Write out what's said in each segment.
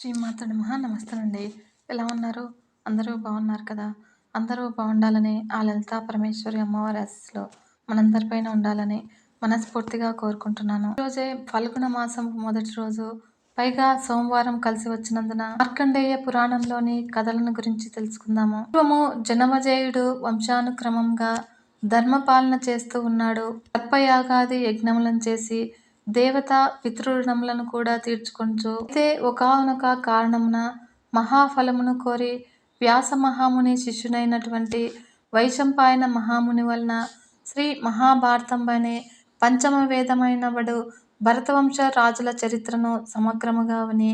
శ్రీమాత మహా నమస్తేనండి ఎలా ఉన్నారు? అందరూ బాగున్నారు కదా? అందరూ బాగుండాలని ఆ లలితా పరమేశ్వరి అమ్మవారి ఆశీస్సులో మనందరిపైన ఉండాలని మనస్ఫూర్తిగా కోరుకుంటున్నాను. ఈరోజే ఫల్గుణ మాసం మొదటి రోజు. పైగా సోమవారం కలిసి వచ్చినందున మార్కండేయ పురాణంలోని కథలను గురించి తెలుసుకుందాము. పూర్వము జనమజేయుడు వంశానుక్రమంగా ధర్మపాలన చేస్తూ ఉన్నాడు. సర్పయాగాది యజ్ఞములను చేసి దేవత పితృణములను కూడా తీర్చుకొంచు. అయితే ఒకనొక కారణమున మహాఫలమును కోరి వ్యాస మహాముని శిష్యునైనటువంటి వైశంపాయన మహాముని వలన శ్రీ మహాభారతం అనే పంచమ వేదమైన వడు భరతవంశ రాజుల చరిత్రను సమగ్రముగా విని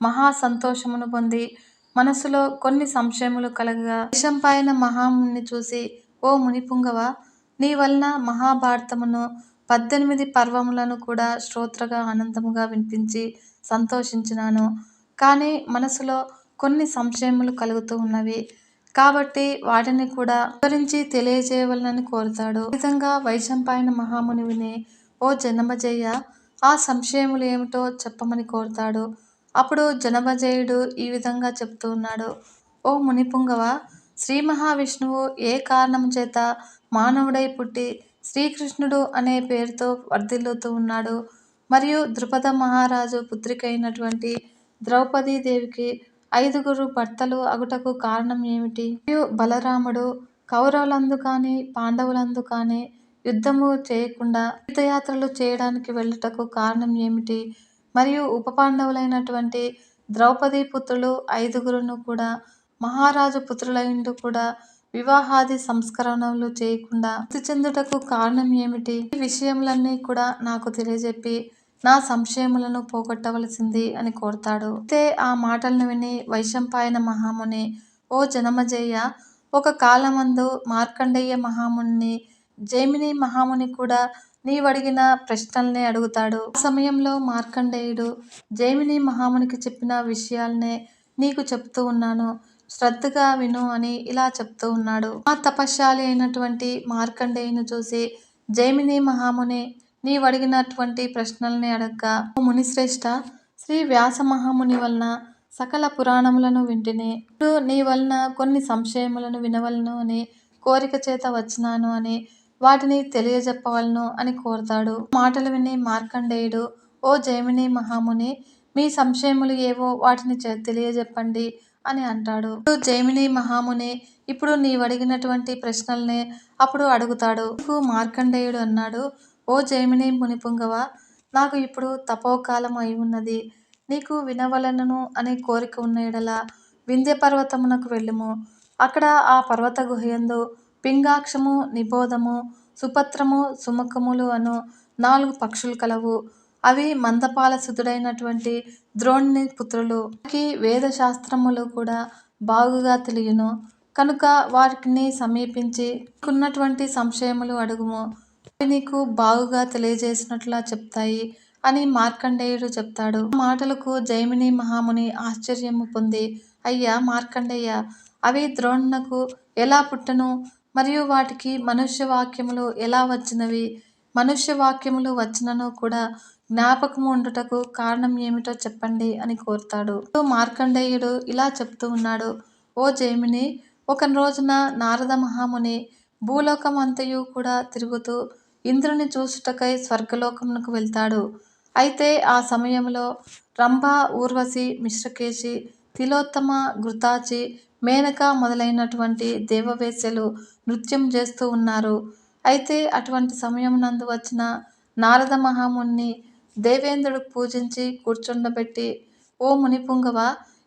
మహా సంతోషమును పొంది మనసులో కొన్ని సంశయములు కలగగా వైశంపాయన మహాముని చూసి ఓ మునిపుంగవ నీ వలన మహాభారతమును పద్దెనిమిది పర్వములను కూడా శ్రోత్రగా ఆనందముగా వినిపించి సంతోషించినాను. కానీ మనసులో కొన్ని సంశయములు కలుగుతూ ఉన్నవి. కాబట్టి వాటిని కూడా వివరించి తెలియజేయవలనని కోరుతాడు. విధంగా వైశంపాయన మహామునివిని ఓ జనమజయ్య ఆ సంశయములు ఏమిటో చెప్పమని కోరుతాడు. అప్పుడు జనమజయుడు ఈ విధంగా చెప్తూ ఉన్నాడు. ఓ మునిపుంగవ శ్రీ మహావిష్ణువు ఏ కారణం చేత మానవుడై పుట్టి శ్రీకృష్ణుడు అనే పేరుతో వర్ధిల్లుతూ ఉన్నాడు. మరియు ద్రుపద మహారాజు పుత్రికైనటువంటి ద్రౌపదీ ద్రౌపదీదేవికి ఐదుగురు భర్తలు అగుటకు కారణం ఏమిటి? మరియు బలరాముడు కౌరవులందు కానీ పాండవులందు కానీ యుద్ధము చేయకుండా తీర్థయాత్రలు చేయడానికి వెళ్ళుటకు కారణం ఏమిటి? మరియు ఉప పాండవులైనటువంటి ద్రౌపది పుత్రులు ఐదుగురును కూడా మహారాజు పుత్రులైండు కూడా వివాహాది సంస్కరణలు చేయకుండా మృతి చెందుటకు కారణం ఏమిటి? ఈ విషయములన్నీ కూడా నాకు తెలియజెప్పి నా సంశయములను పోగొట్టవలసింది అని కోరతాడు. అయితే ఆ మాటలను విని వైశంపాయన మహాముని ఓ జనమజయ్య ఒక కాలమందు మార్కండేయ మహాముని జైమిని మహాముని కూడా నీవడిగిన ప్రశ్నల్నే అడుగుతాడు. ఆ సమయంలో మార్కండేయుడు జైమిని మహామునికి చెప్పిన విషయాలనే నీకు చెప్తూ ఉన్నాను. శ్రద్ధగా విను అని ఇలా చెప్తూ ఉన్నాడు. ఆ తపశ్శాలి అయినటువంటి మార్కండేయును చూసి జైమిని మహాముని నీవు అడిగినటువంటి ప్రశ్నల్ని అడగ్గా. ఓ మునిశ్రేష్ఠ శ్రీ వ్యాస మహాముని వలన సకల పురాణములను వింటిని. ఇప్పుడు నీ వలన కొన్ని సంశయములను వినవలను అని కోరిక చేత వచ్చినాను అని వాటిని తెలియజెప్పవలను అని కోరుతాడు. మాటలు విని మార్కండేయుడు ఓ జైమిని మహాముని మీ సంశయములు ఏవో వాటిని తెలియజెప్పండి. అని అంటాడు. జైమిని మహాముని ఇప్పుడు నీవడిగినటువంటి ప్రశ్నల్ని అప్పుడు అడుగుతాడు. మార్కండేయుడు అన్నాడు. ఓ జైమిని మునిపుంగవ నాకు ఇప్పుడు తపోకాలం అయి ఉన్నది. నీకు వినవలనను అనే కోరిక ఉన్న ఎడల వింధ్య పర్వతమునకు వెళ్ళుము. అక్కడ ఆ పర్వత గుహయందు పింగాక్షము నిబోధము సుపత్రము సుముఖములు అను నాలుగు పక్షులు కలవు. అవి మందపాల సుధుడైనటువంటి ద్రోణుని పుత్రులు. వేద శాస్త్రములు కూడా బాగుగా తెలియను. కనుక వాటిని సమీపించి కున్నటువంటి సంశయములు అడుగుము. అవి నీకు బాగుగా తెలియజేసినట్లా చెప్తాయి అని మార్కండేయుడు చెప్తాడు. మాటలకు జైమిని మహాముని ఆశ్చర్యము పొంది అయ్యా మార్కండేయ అవి ద్రోణునకు ఎలా పుట్టను? మరియు వాటికి మనుష్య వాక్యములు ఎలా వచ్చినవి? మనుష్య వాక్యములు వచ్చినను కూడా జ్ఞాపకము ఉండుటకు కారణం ఏమిటో చెప్పండి అని కోరుతాడు. మార్కండేయుడు ఇలా చెప్తూ ఉన్నాడు. ఓ జైమిని ఒక రోజున నారద మహాముని భూలోకం అంతయు కూడా తిరుగుతూ ఇంద్రుని చూసుటకై స్వర్గలోకమునకు వెళ్తాడు. అయితే ఆ సమయంలో రంభ ఊర్వశి మిశ్రకేశి తిలోత్తమ ఘృతాచి మేనక మొదలైనటువంటి దేవవేశ్యలు నృత్యం చేస్తూ ఉన్నారు. అయితే అటువంటి సమయం నందు వచ్చిన నారద మహాముని దేవేంద్రుడు పూజించి కూర్చుండబెట్టి ఓ మునిపుంగవ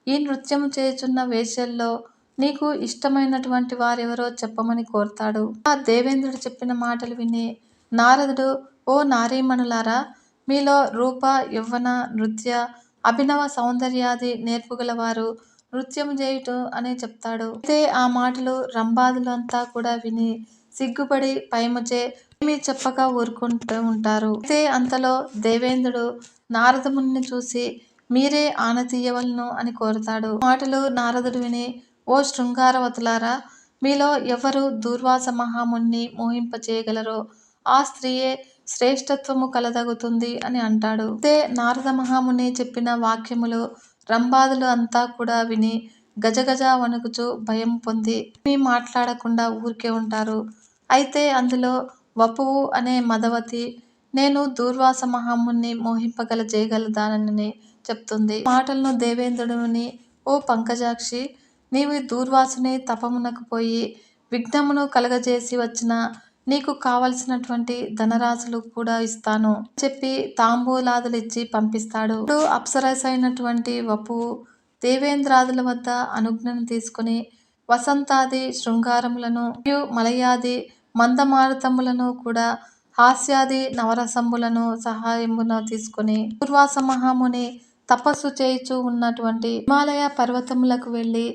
ఈ నృత్యం చేయుచున్న వేశ్యల్లో నీకు ఇష్టమైనటువంటి వారెవరో చెప్పమని కోరుతాడు ఆ దేవేంద్రుడు చెప్పిన మాటలు విని నారదుడు ఓ నారీమణులారా మీలో రూప యవ్వన నృత్య అభినవ సౌందర్యాది నేర్పుగలవారు నృత్యం చేయుట అని చెప్తాడు. అయితే ఆ మాటలు రంబాదులంతా కూడా విని సిగ్గుపడి పైముచే ఏమీ చెప్పక ఊరుకుంటూ ఉంటారు. అయితే అంతలో దేవేంద్రుడు నారదముని చూసి మీరే ఆనతీయవలను అని కోరుతాడు. మాటలు నారదుడు విని ఓ శృంగారవతులారా మీలో ఎవరు దూర్వాస మహాముని మోహింపచేయగలరో ఆ స్త్రీయే శ్రేష్టత్వము కలదగుతుంది అని అంటాడు. అయితే నారద మహాముని చెప్పిన వాక్యములు రంబాదులు అంతా కూడా విని గజగజ వణుకుచూ భయం పొంది మీ మాట్లాడకుండా ఊరికే ఉంటారు. అయితే అందులో వపువు అనే మదవతి నేను దూర్వాస మహాముని మోహింపగల జయగలదానని చెప్తుంది. మాటలను దేవేంద్రుడుని ఓ పంకజాక్షి! నీవు దూర్వాసుని తపమునకు పోయి విఘ్నమును కలుగజేసి వచ్చిన నీకు కావలసినటువంటి ధనరాశులు కూడా ఇస్తాను చెప్పి తాంబూలాదులు ఇచ్చి పంపిస్తాడు. అప్పుడు అప్సరసైనటువంటి వపువు దేవేంద్రాదుల వద్ద అనుజ్ఞను తీసుకుని వసంతాది శృంగారములను మరియు మలయాది మందమారుతములను కూడా హాస్యాది నవరసములను సహాయమున తీసుకుని దూర్వాస మహాముని తపస్సు చేయుచూ ఉన్నటువంటి హిమాలయ పర్వతములకు వెళ్ళి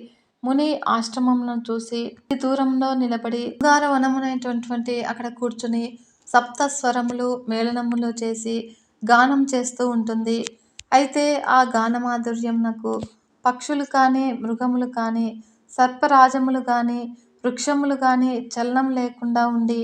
ముని ఆశ్రమమును చూసి దూరంలో నిలబడి శృంగార వనమునైనటువంటి అక్కడ కూర్చుని సప్తస్వరములు మేళనములు చేసి గానం చేస్తూ ఉంటుంది. అయితే ఆ గానమాధుర్యమునకు పక్షులు కానీ మృగములు కానీ సర్పరాజములు కానీ వృక్షములు కానీ చలనం లేకుండా ఉండి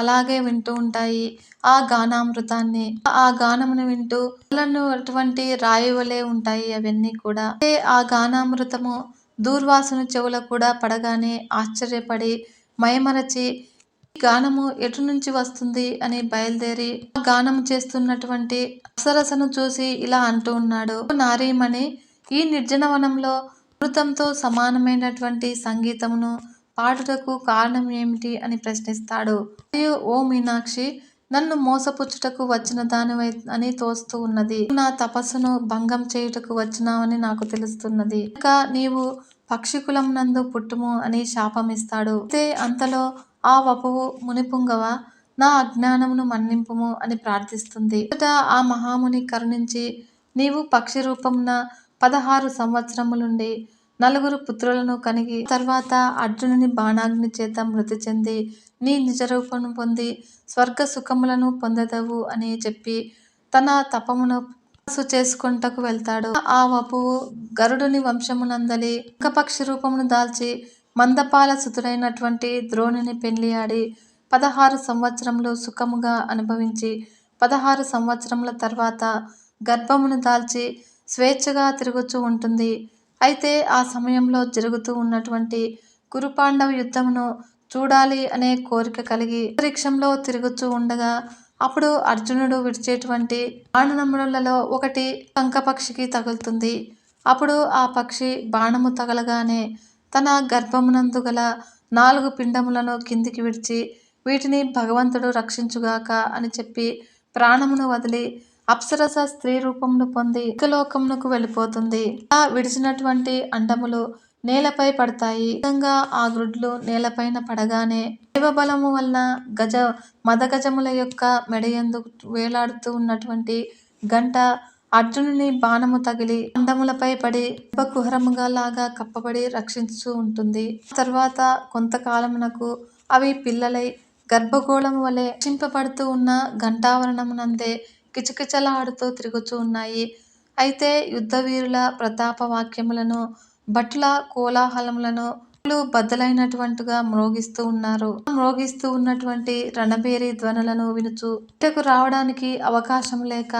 అలాగే వింటూ ఉంటాయి ఆ గానామృతాన్ని. ఆ గానమును వింటూ కదలనటువంటి రాయివలె ఉంటాయి అవన్నీ కూడా. ఆ గానామృతము దూర్వాసన చెవుల కూడా పడగానే ఆశ్చర్యపడి మైమరచి గానము ఎటు నుంచి వస్తుంది అని బయలుదేరి ఆ గానము చేస్తున్నటువంటి అప్సరసను చూసి ఇలా అంటూ ఉన్నాడు. నారీమణి! ఈ నిర్జనవనంలో అమృతంతో సమానమైనటువంటి సంగీతమును పాడుటకు కారణం ఏమిటి? అని ప్రశ్నిస్తాడు. మరియు ఓ మీనాక్షి! నన్ను మోసపుచ్చుటకు వచ్చిన దానివై అని తోస్తూ ఉన్నది. నా తపస్సును భంగం చేయుటకు వచ్చినావని నాకు తెలుస్తున్నది. ఇంకా నీవు పక్షికులమునందు పుట్టుము అని శాపమిస్తాడు. అయితే అంతలో ఆ వపువు మునిపుంగవ నా అజ్ఞానమును మన్నింపుము అని ప్రార్థిస్తుంది. ఆ మహాముని కరుణించి నీవు పక్షి రూపమున పదహారు సంవత్సరములుండి నలుగురు పుత్రులను కనిగి తర్వాత అర్జునుని బాణాగ్ని చేత మృతి చెంది నీ నిజరూపను పొంది స్వర్గ సుఖములను పొందదవు అని చెప్పి తన తపమును తపస్సు వెళ్తాడు. ఆ వపువు గరుడుని వంశమునందలి అంకపక్షి రూపమును దాల్చి మందపాల సుతుడైనటువంటి ద్రోణుని ఆడి పదహారు సంవత్సరములు సుఖముగా అనుభవించి పదహారు సంవత్సరముల తర్వాత గర్భమును దాల్చి స్వేచ్ఛగా తిరుగుచూ ఉంటుంది. అయితే ఆ సమయంలో జరుగుతూ ఉన్నటువంటి కురుపాండవ యుద్ధమును చూడాలి అనే కోరిక కలిగి అంతరిక్షంలో తిరుగుతూ ఉండగా అప్పుడు అర్జునుడు విడిచేటువంటి బాణనములలో ఒకటి పంకపక్షికి తగులుతుంది. అప్పుడు ఆ పక్షి బాణము తగలగానే తన గర్భమునందు గల నాలుగు పిండములను కిందికి విడిచి వీటిని భగవంతుడు రక్షించుగాక అని చెప్పి ప్రాణమును వదిలి అప్సరస స్త్రీ రూపమును పొంది ఇకలోకమునకు వెళ్ళిపోతుంది. అలా విడిచినటువంటి అండములు నేలపై పడతాయి. విధంగా ఆ గ్రుడ్లు నేలపైన పడగానే దైవబలము వలన గజ మదగజముల యొక్క మెడయందు వేలాడుతూ ఉన్నటువంటి గంట అర్జునుని బాణము తగిలి అండములపై పడి కుహరముగా లాగా కప్పబడి రక్షిస్తూ ఉంటుంది. తర్వాత కొంతకాలమునకు అవి పిల్లలై గర్భగోళము వలె రక్షింపబడుతూ ఉన్న ఘంటావరణమునందే కిచకిచలాడుతూ తిరుగుచూ ఉన్నాయి. అయితే యుద్ధవీరుల ప్రతాప వాక్యములను భటుల కోలాహలములను బద్దలైనటువంటిగా మ్రోగిస్తూ ఉన్నారు. మ్రోగిస్తూ ఉన్నటువంటి రణబేరి ధ్వనులను వినుచు ఇటకు రావడానికి అవకాశం లేక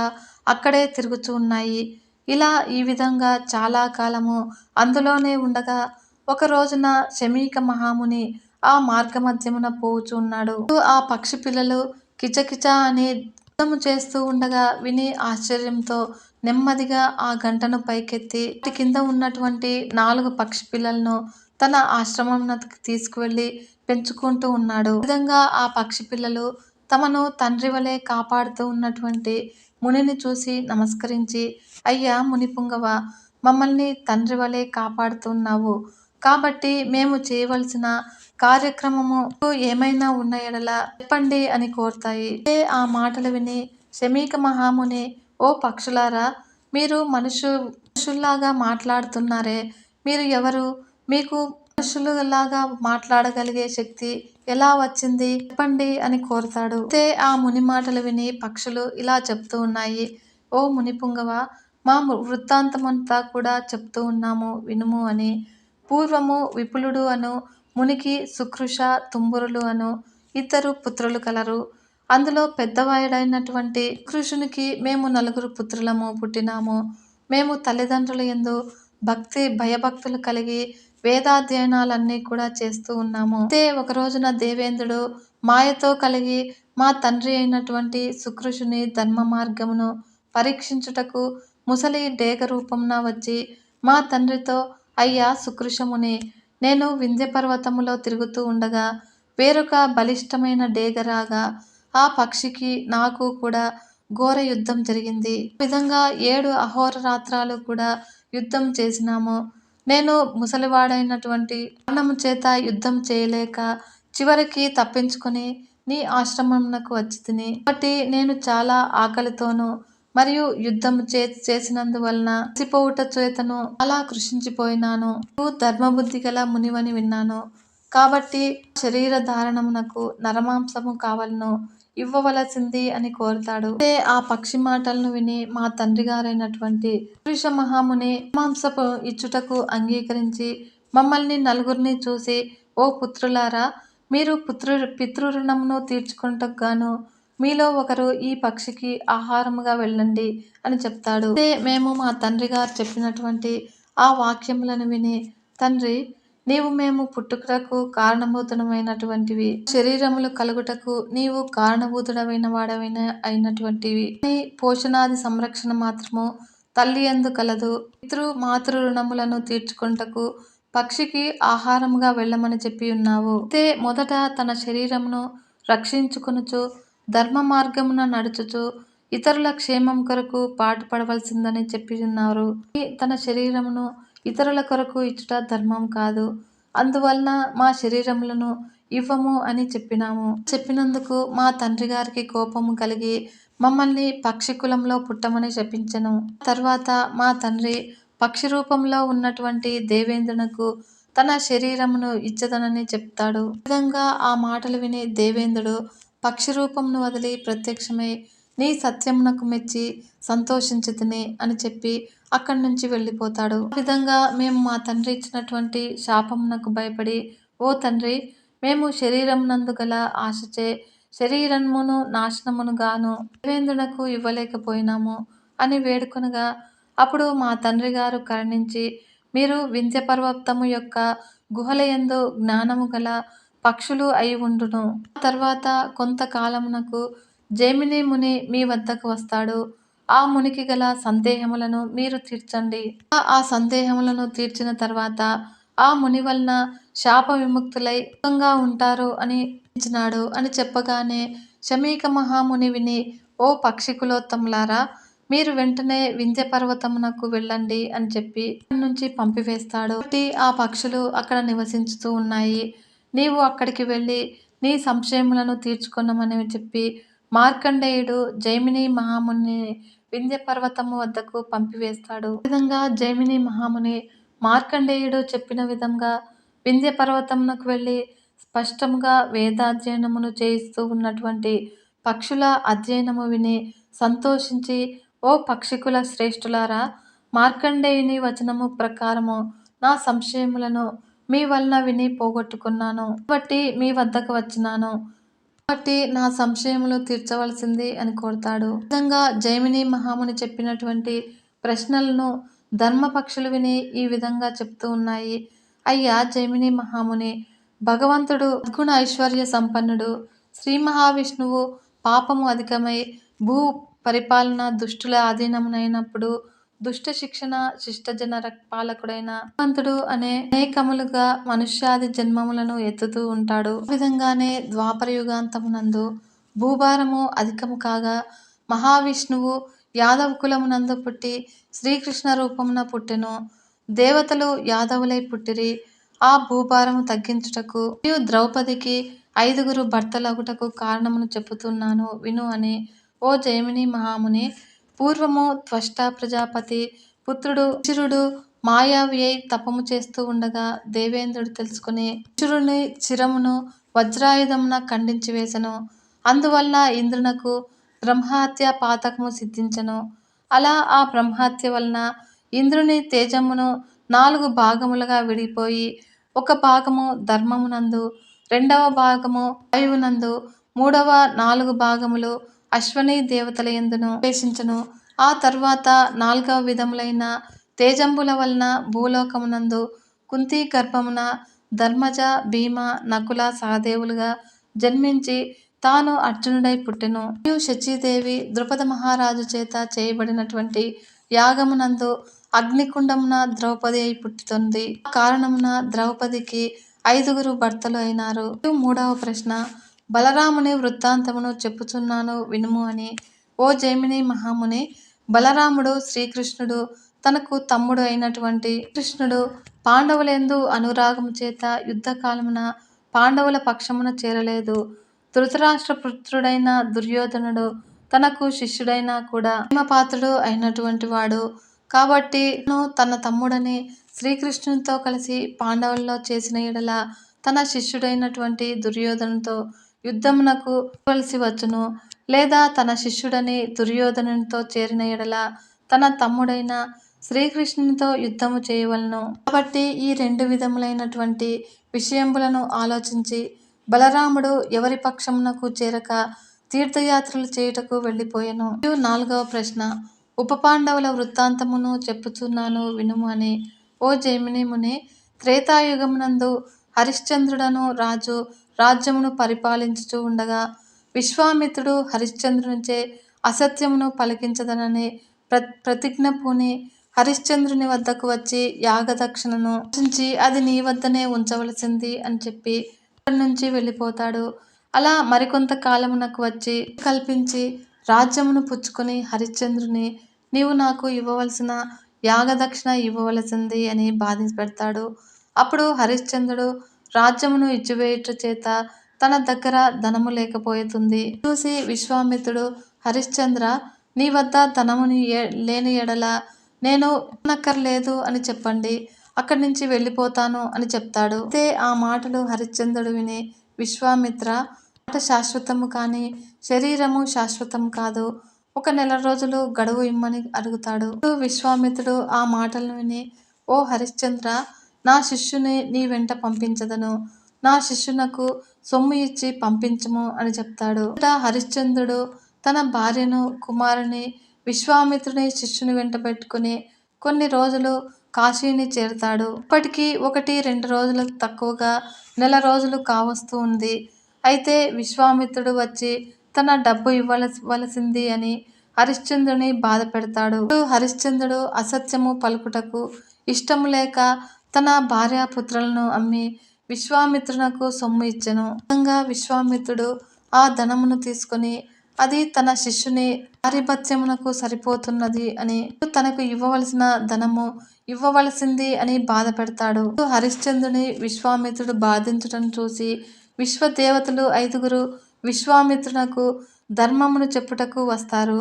అక్కడే తిరుగుచూ ఉన్నాయి. ఇలా ఈ విధంగా చాలా కాలము అందులోనే ఉండగా ఒక రోజున శమీక మహాముని ఆ మార్గ మధ్యమున ఉన్నాడు. ఆ పక్షి పిల్లలు కిచకిచ అని శబ్దము చేస్తూ ఉండగా విని ఆశ్చర్యంతో నెమ్మదిగా ఆ గంటను పైకెత్తి వాటి కింద ఉన్నటువంటి నాలుగు పక్షి పిల్లలను తన ఆశ్రమం తీసుకువెళ్ళి పెంచుకుంటూ ఉన్నాడు. విధంగా ఆ పక్షి పిల్లలు తమను తండ్రి వలె కాపాడుతూ ఉన్నటువంటి మునిని చూసి నమస్కరించి అయ్యా మునిపుంగవ మమ్మల్ని తండ్రి వలె కాపాడుతున్నావు కాబట్టి మేము చేయవలసిన కార్యక్రమము ఏమైనా ఉన్న ఎడల చెప్పండి అని కోరుతాయి ఆ మాటలు విని శమీక మహాముని ఓ పక్షులారా! మీరు మనుషు మనుషుల్లాగా మాట్లాడుతున్నారే మీరు ఎవరు? మీకు మనుషులలాగా మాట్లాడగలిగే శక్తి ఎలా వచ్చింది? చెప్పండి అని కోరుతాడు అయితే ఆ ముని మాటలు విని పక్షులు ఇలా చెప్తూ ఉన్నాయి. ఓ మునిపుంగవ మా వృత్తాంతమంతా కూడా చెప్తూ ఉన్నాము వినుము అని. పూర్వము విపులుడు అను మునికి సుకృష తుంబురులు అను ఇద్దరు పుత్రులు కలరు. అందులో పెద్దవాయుడైనటువంటి కృషునికి మేము నలుగురు పుత్రులము పుట్టినాము. మేము తల్లిదండ్రుల యందు భక్తి భయభక్తులు కలిగి వేదాధ్యయనాలన్నీ కూడా చేస్తూ ఉన్నాము అయితే ఒక రోజున దేవేంద్రుడు మాయతో కలిగి మా తండ్రి అయినటువంటి సుకృషుని ధర్మ మార్గమును పరీక్షించుటకు ముసలి డేగ రూపంన వచ్చి మా తండ్రితో అయ్యా సుకృషముని నేను వింధ్యపర్వతములో తిరుగుతూ ఉండగా వేరొక బలిష్టమైన డేగ రాగా ఆ పక్షికి నాకు కూడా ఘోర యుద్ధం జరిగింది. ఈ విధంగా ఏడు అహోరాత్రాలు కూడా యుద్ధం చేసినాము నేను ముసలివాడైనటువంటి కారణము చేత యుద్ధం చేయలేక చివరికి తప్పించుకొని నీ ఆశ్రమంకు వచ్చి తిని కాబట్టి నేను చాలా ఆకలితోనూ మరియు యుద్ధం చే చేసినందువలన అలసిపోవుట చేతను అలా కృషించిపోయినాను. నువ్వు ధర్మబుద్ధి గల మునివని విన్నాను. కాబట్టి శరీర ధారణమునకు నరమాంసము కావలను ఇవ్వవలసింది అని కోరుతాడు. అయితే ఆ పక్షి మాటలను విని మా తండ్రి గారైనటువంటి పురుష మహాముని మాంసపు ఇచ్చుటకు అంగీకరించి మమ్మల్ని నలుగురిని చూసి ఓ పుత్రులారా మీరు పుత్రు పితృరుణమును తీర్చుకుంటకు గాను మీలో ఒకరు ఈ పక్షికి ఆహారముగా వెళ్ళండి అని చెప్తాడు. అదే మేము మా తండ్రి గారు చెప్పినటువంటి ఆ వాక్యములను విని తండ్రి నీవు మేము పుట్టుకకు కారణభూతమైనటువంటివి. శరీరములు కలుగుటకు నీవు కారణభూతుడమైన వాడవైన అయినటువంటివి. నీ పోషణాది సంరక్షణ మాత్రము తల్లి ఎందు కలదు. పితృ మాతృ రుణములను తీర్చుకుంటకు పక్షికి ఆహారముగా వెళ్ళమని చెప్పి ఉన్నావు. అయితే మొదట తన శరీరమును రక్షించుకొనుచు ధర్మ మార్గమున నడుచుచు ఇతరుల క్షేమం కొరకు పాటుపడవలసిందని చెప్పి ఉన్నారు తన శరీరమును ఇతరుల కొరకు ఇచ్చుట ధర్మం కాదు. అందువలన మా శరీరములను ఇవ్వము అని చెప్పినాము. చెప్పినందుకు మా తండ్రి గారికి కోపము కలిగి మమ్మల్ని పక్షి కులంలో పుట్టమని శపించెను. తర్వాత మా తండ్రి పక్షి రూపంలో ఉన్నటువంటి దేవేంద్రునకు తన శరీరమును ఇచ్చదనని చెప్తాడు. విధంగా ఆ మాటలు విని దేవేంద్రుడు పక్షి రూపంను వదిలి ప్రత్యక్షమై నీ సత్యమునకు మెచ్చి సంతోషించితిని అని చెప్పి అక్కడి నుంచి వెళ్ళిపోతాడు. ఆ విధంగా మేము మా తండ్రి ఇచ్చినటువంటి శాపమునకు భయపడి ఓ తండ్రి మేము శరీరమునందు గల ఆశచే శరీరమును నాశనమును గాను దేవేంద్రునకు ఇవ్వలేకపోయినాము అని వేడుకొనగా అప్పుడు మా తండ్రి గారు కరుణించి మీరు వింధ్య పర్వతము యొక్క గుహలయందు జ్ఞానము గల పక్షులు అయి ఉండును. తర్వాత కొంతకాలమునకు జేమిని ముని మీ వద్దకు వస్తాడు. ఆ మునికి గల సందేహములను మీరు తీర్చండి. ఆ సందేహములను తీర్చిన తర్వాత ఆ ముని వలన శాప విముక్తులై సుఖంగా ఉంటారు అని ఇచ్చినాడు అని చెప్పగానే శమీక మహాముని విని ఓ పక్షికులోత్తములారా మీరు వెంటనే వింధ్య పర్వతమునకు వెళ్ళండి అని చెప్పి నుంచి పంపివేస్తాడు. ఆ పక్షులు అక్కడ నివసించుతూ ఉన్నాయి. నీవు అక్కడికి వెళ్ళి నీ సంశయములను తీర్చుకున్నామని చెప్పి మార్కండేయుడు జైమిని మహాముని వింధ్య పర్వతము వద్దకు పంపివేస్తాడు. ఈ విధంగా జైమిని మహాముని మార్కండేయుడు చెప్పిన విధంగా వింధ్య పర్వతమునకు వెళ్ళి స్పష్టముగా వేదాధ్యయనమును చేయిస్తూ ఉన్నటువంటి పక్షుల అధ్యయనము విని సంతోషించి ఓ పక్షికుల శ్రేష్ఠులారా మార్కండేయుని వచనము ప్రకారము నా సంశయములను మీ వలన విని పోగొట్టుకున్నాను. కాబట్టి మీ వద్దకు వచ్చినాను. కాబట్టి నా సంశయములు తీర్చవలసింది అని కోరుతాడు. విధంగా జైమిని మహాముని చెప్పినటువంటి ప్రశ్నలను ధర్మపక్షులు విని ఈ విధంగా చెప్తూ ఉన్నాయి. అయ్యా జైమిని మహాముని భగవంతుడు గుణ ఐశ్వర్య సంపన్నుడు శ్రీ మహావిష్ణువు పాపము అధికమై భూ పరిపాలన దుష్టుల ఆధీనమునైనప్పుడు దుష్ట శిక్షణ శిష్టజన పాలకుడైన భగవంతుడు అనే అనేకములుగా మనుష్యాది జన్మములను ఎత్తుతూ ఉంటాడు. విధంగానే ద్వాపర యుగాంతమునందు భూభారము అధికము కాగా మహావిష్ణువు యాదవ కులమునందు పుట్టి శ్రీకృష్ణ రూపమున పుట్టెను. దేవతలు యాదవులై పుట్టిరి. ఆ భూభారము తగ్గించుటకు మరియు ద్రౌపదికి ఐదుగురు భర్తలగుటకు కారణమును చెప్పుతున్నాను. విను అని ఓ జైమిని మహాముని పూర్వము త్వష్ట ప్రజాపతి పుత్రుడు చిరుడు మాయావి తపము చేస్తూ ఉండగా దేవేంద్రుడు తెలుసుకుని చిరుని చిరమును వజ్రాయుధమున ఖండించి వేసెను. అందువల్ల ఇంద్రునకు బ్రహ్మహత్య పాతకము సిద్ధించెను. అలా ఆ బ్రహ్మహత్య వలన ఇంద్రుని తేజమును నాలుగు భాగములుగా విడిపోయి ఒక భాగము ధర్మమునందు రెండవ భాగము వాయువునందు మూడవ నాలుగు భాగములు అశ్వనీ దేవతల యందును ప్రవేశించను ఆ తర్వాత నాలుగవ విధములైన తేజంబుల వలన భూలోకమునందు కుంతి గర్భమున ధర్మజ భీమ నకుల సహదేవులుగా జన్మించి తాను అర్జునుడై పుట్టెను. మరియు శచీదేవి ద్రుపద మహారాజు చేత చేయబడినటువంటి యాగమునందు అగ్నికుండమున ద్రౌపది అయి పుట్టుతుంది. కారణమున ద్రౌపదికి ఐదుగురు భర్తలు అయినారు. మూడవ ప్రశ్న బలరాముని వృత్తాంతమును చెప్పుచున్నాను వినుము అని. ఓ జైమిని మహాముని బలరాముడు శ్రీకృష్ణుడు తనకు తమ్ముడు అయినటువంటి కృష్ణుడు పాండవులందు అనురాగము చేత యుద్ధకాలమున పాండవుల పక్షమున చేరలేదు. ధృతరాష్ట్ర పుత్రుడైన దుర్యోధనుడు తనకు శిష్యుడైనా కూడా ప్రేమపాత్రుడు అయినటువంటి వాడు. కాబట్టి తన తమ్ముడని శ్రీకృష్ణునితో కలిసి పాండవుల్లో చేసిన ఎడల తన శిష్యుడైనటువంటి దుర్యోధనుతో యుద్ధమునకు వలసి వచ్చును. లేదా తన శిష్యుడని దుర్యోధనునితో చేరిన ఎడల తన తమ్ముడైన శ్రీకృష్ణునితో యుద్ధము చేయవలను. కాబట్టి ఈ రెండు విధములైనటువంటి విషయములను ఆలోచించి బలరాముడు ఎవరి పక్షమునకు చేరక తీర్థయాత్రలు చేయుటకు వెళ్ళిపోయాను. నాలుగవ ప్రశ్న ఉప పాండవుల వృత్తాంతమును చెప్పుచున్నాను వినుము అని. ఓ జైమిని ముని త్రేతాయుగమునందు హరిశ్చంద్రుడను రాజు రాజ్యమును పరిపాలించుచూ ఉండగా విశ్వామిత్రుడు హరిశ్చంద్రునిచే అసత్యమును పలికించదనని ప్ర ప్రతిజ్ఞ పూని హరిశ్చంద్రుని వద్దకు వచ్చి యాగదక్షిణను రచించి అది నీ వద్దనే ఉంచవలసింది అని చెప్పి అక్కడి నుంచి వెళ్ళిపోతాడు. అలా మరికొంత కాలమునకు వచ్చి కల్పించి రాజ్యమును పుచ్చుకొని హరిశ్చంద్రుని నీవు నాకు ఇవ్వవలసిన యాగదక్షిణ ఇవ్వవలసింది అని బాధించి పెడతాడు అప్పుడు హరిశ్చంద్రుడు రాజ్యమును ఇచ్చివేయుట చేత తన దగ్గర ధనము లేకపోతుంది చూసి విశ్వామిత్రుడు హరిశ్చంద్ర నీ వద్ద ధనముని లేని ఎడల నేను నక్కర్లేదు అని చెప్పండి. అక్కడి నుంచి వెళ్ళిపోతాను అని చెప్తాడు. అయితే ఆ మాటలు హరిశ్చంద్రుడు విని విశ్వామిత్ర మాట శాశ్వతము కానీ శరీరము శాశ్వతం కాదు. ఒక నెల రోజులు గడువు ఇమ్మని అడుగుతాడు. విశ్వామిత్రుడు ఆ మాటలను విని ఓ హరిశ్చంద్ర నా శిష్యుని నీ వెంట పంపించదను. నా శిష్యునకు సొమ్ము ఇచ్చి పంపించము అని చెప్తాడు. హరిశ్చంద్రుడు తన భార్యను కుమారుని విశ్వామిత్రుని శిష్యుని వెంట పెట్టుకుని కొన్ని రోజులు కాశీని చేరుతాడు. ఇప్పటికీ ఒకటి రెండు రోజులు తక్కువగా నెల రోజులు కావస్తూ ఉంది. అయితే విశ్వామిత్రుడు వచ్చి తన డబ్బు ఇవ్వవలసింది అని హరిశ్చంద్రుని బాధ పెడతాడు హరిశ్చంద్రుడు అసత్యము పలుకుటకు ఇష్టము లేక తన భార్యాపుత్రులను అమ్మి విశ్వామిత్రునకు సొమ్ము ఇచ్చెను. విశ్వామిత్రుడు ఆ ధనమును తీసుకొని అది తన శిష్యుని ఆరిభత్యమునకు సరిపోతున్నది అని తనకు ఇవ్వవలసిన ధనము ఇవ్వవలసింది అని బాధ పెడతాడు హరిశ్చంద్రుని విశ్వామిత్రుడు బాధించడం చూసి విశ్వదేవతలు ఐదుగురు విశ్వామిత్రునకు ధర్మమును చెప్పుటకు వస్తారు.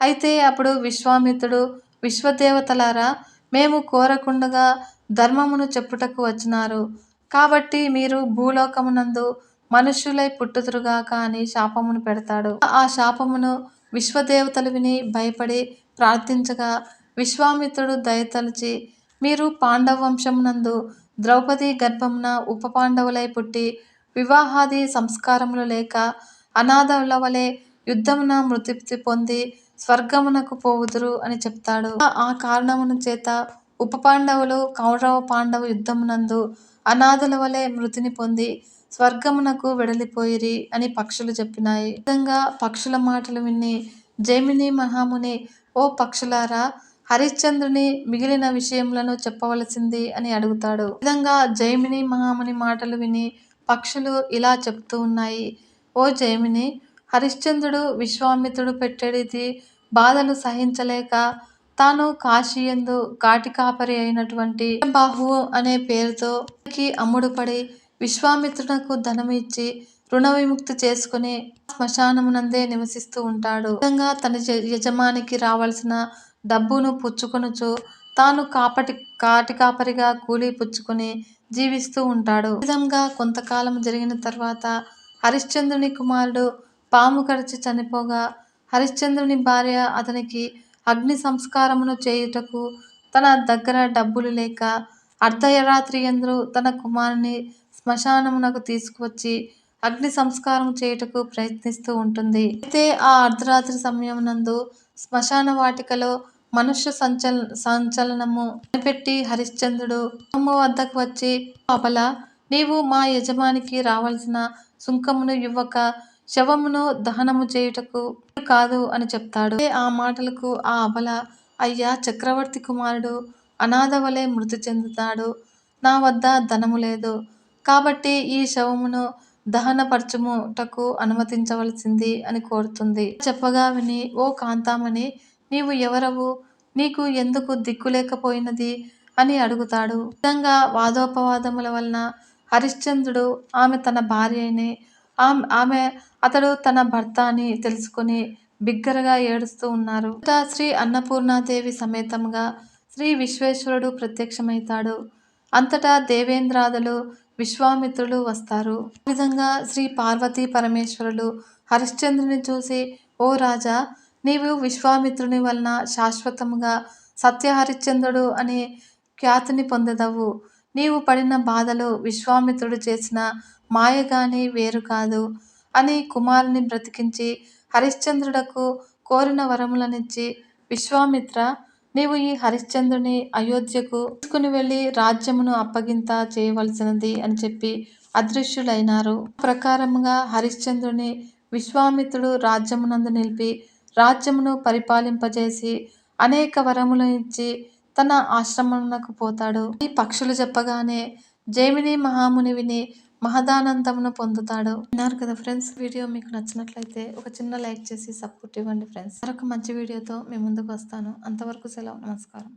అయితే అప్పుడు విశ్వామిత్రుడు విశ్వదేవతలారా మేము కోరకుండగా ధర్మమును చెప్పుటకు వచ్చినారు. కాబట్టి మీరు భూలోకమునందు మనుష్యులై పుట్టుదురుగాక అని శాపమును పెడతాడు. ఆ శాపమును విశ్వదేవతలు విని భయపడి ప్రార్థించగా విశ్వామిత్రుడు దయతలిచి మీరు పాండవ వంశమునందు ద్రౌపది గర్భమున ఉప పాండవులై పుట్టి వివాహాది సంస్కారములు లేక అనాథల వలె యుద్ధమున మృతి పొంది స్వర్గమునకు పోవుదురు అని చెప్తాడు. ఆ కారణమును చేత ఉప పాండవులు కౌరవ పాండవ యుద్ధమునందు అనాథుల వలె మృతిని పొంది స్వర్గమునకు వెడలిపోయిరి అని పక్షులు చెప్పినాయి. విధంగా పక్షుల మాటలు విని జైమిని మహాముని ఓ పక్షులారా హరిశ్చంద్రుని మిగిలిన విషయములను చెప్పవలసింది అని అడుగుతాడు. విధంగా జైమిని మహాముని మాటలు విని పక్షులు ఇలా చెప్తూ ఉన్నాయి. ఓ జైమిని హరిశ్చంద్రుడు విశ్వామిత్రుడు పెట్టేది బాధలు సహించలేక తాను కాశీయందు కాపరి అయినటువంటి బాహువు అనే పేరుతో అమ్ముడుపడి విశ్వామిత్రునకు ధనం ఇచ్చి రుణ విముక్తి చేసుకుని శ్మశానమునందే నివసిస్తూ ఉంటాడు. విధంగా తన యజమానికి రావాల్సిన డబ్బును పుచ్చుకొనుచు తాను కాపటి కాటి కాపరిగా కూలీ పుచ్చుకొని జీవిస్తూ ఉంటాడు. విధంగా కొంతకాలం జరిగిన తర్వాత హరిశ్చంద్రుని కుమారుడు పాము కరిచి చనిపోగా హరిశ్చంద్రుని భార్య అతనికి అగ్ని సంస్కారమును చేయుటకు తన దగ్గర డబ్బులు లేక అర్ధరాత్రి ఎందు తన కుమారుని శ్మశానమునకు తీసుకువచ్చి అగ్ని సంస్కారం చేయుటకు ప్రయత్నిస్తూ ఉంటుంది. అయితే ఆ అర్ధరాత్రి సమయం నందు శ్మశాన వాటికలో మనుష్య సంచల సంచలనము కనిపెట్టి హరిశ్చంద్రుడు అమ్మ వద్దకు వచ్చి అబల నీవు మా యజమానికి రావాల్సిన సుంకమును ఇవ్వక శవమును దహనము చేయుటకు కాదు అని చెప్తాడు. ఆ మాటలకు ఆ అబల అయ్యా చక్రవర్తి కుమారుడు అనాథ వలె మృతి చెందుతాడు. నా వద్ద ధనము లేదు. కాబట్టి ఈ శవమును దహనపరచుముటకు అనుమతించవలసింది అని కోరుతుంది. చెప్పగా విని ఓ కాంతామణి నీవు ఎవరవు? నీకు ఎందుకు దిక్కు లేకపోయినది? అని అడుగుతాడు. నిజంగా వాదోపవాదముల వలన హరిశ్చంద్రుడు ఆమె తన భార్యని ఆమె ఆమె అతడు తన భర్త అని తెలుసుకుని బిగ్గరగా ఏడుస్తూ ఉన్నారు. శ్రీ అన్నపూర్ణాదేవి సమేతంగా శ్రీ విశ్వేశ్వరుడు ప్రత్యక్షమైతాడు అంతటా దేవేంద్రాదులు విశ్వామిత్రులు వస్తారు. ఈ విధంగా శ్రీ పార్వతీ పరమేశ్వరులు హరిశ్చంద్రుని చూసి ఓ రాజా నీవు విశ్వామిత్రుని వలన శాశ్వతముగా సత్య హరిశ్చంద్రుడు అనే ఖ్యాతిని పొందదవు నీవు పడిన బాధలు విశ్వామిత్రుడు చేసిన మాయ గాని వేరు కాదు. అని కుమారుని బ్రతికించి హరిశ్చంద్రుడకు కోరిన వరములనిచ్చి విశ్వామిత్ర నీవు ఈ హరిశ్చంద్రుని అయోధ్యకు తీసుకుని వెళ్ళి రాజ్యమును అప్పగింత చేయవలసినది అని చెప్పి అదృశ్యులైనారు. ప్రకారముగా హరిశ్చంద్రుని విశ్వామిత్రుడు రాజ్యమునందు నిలిపి రాజ్యమును పరిపాలింపజేసి అనేక వరములు ఇచ్చి తన ఆశ్రమమునకు పోతాడు. ఈ పక్షులు చెప్పగానే జైమిని మహాముని విని మహదానందమును పొందుతాడు. విన్నారు కదా ఫ్రెండ్స్ వీడియో మీకు నచ్చినట్లయితే ఒక చిన్న లైక్ చేసి సపోర్ట్ ఇవ్వండి ఫ్రెండ్స్. మరొక మంచి వీడియోతో మీ ముందుకు వస్తాను. అంతవరకు సెలవు నమస్కారం.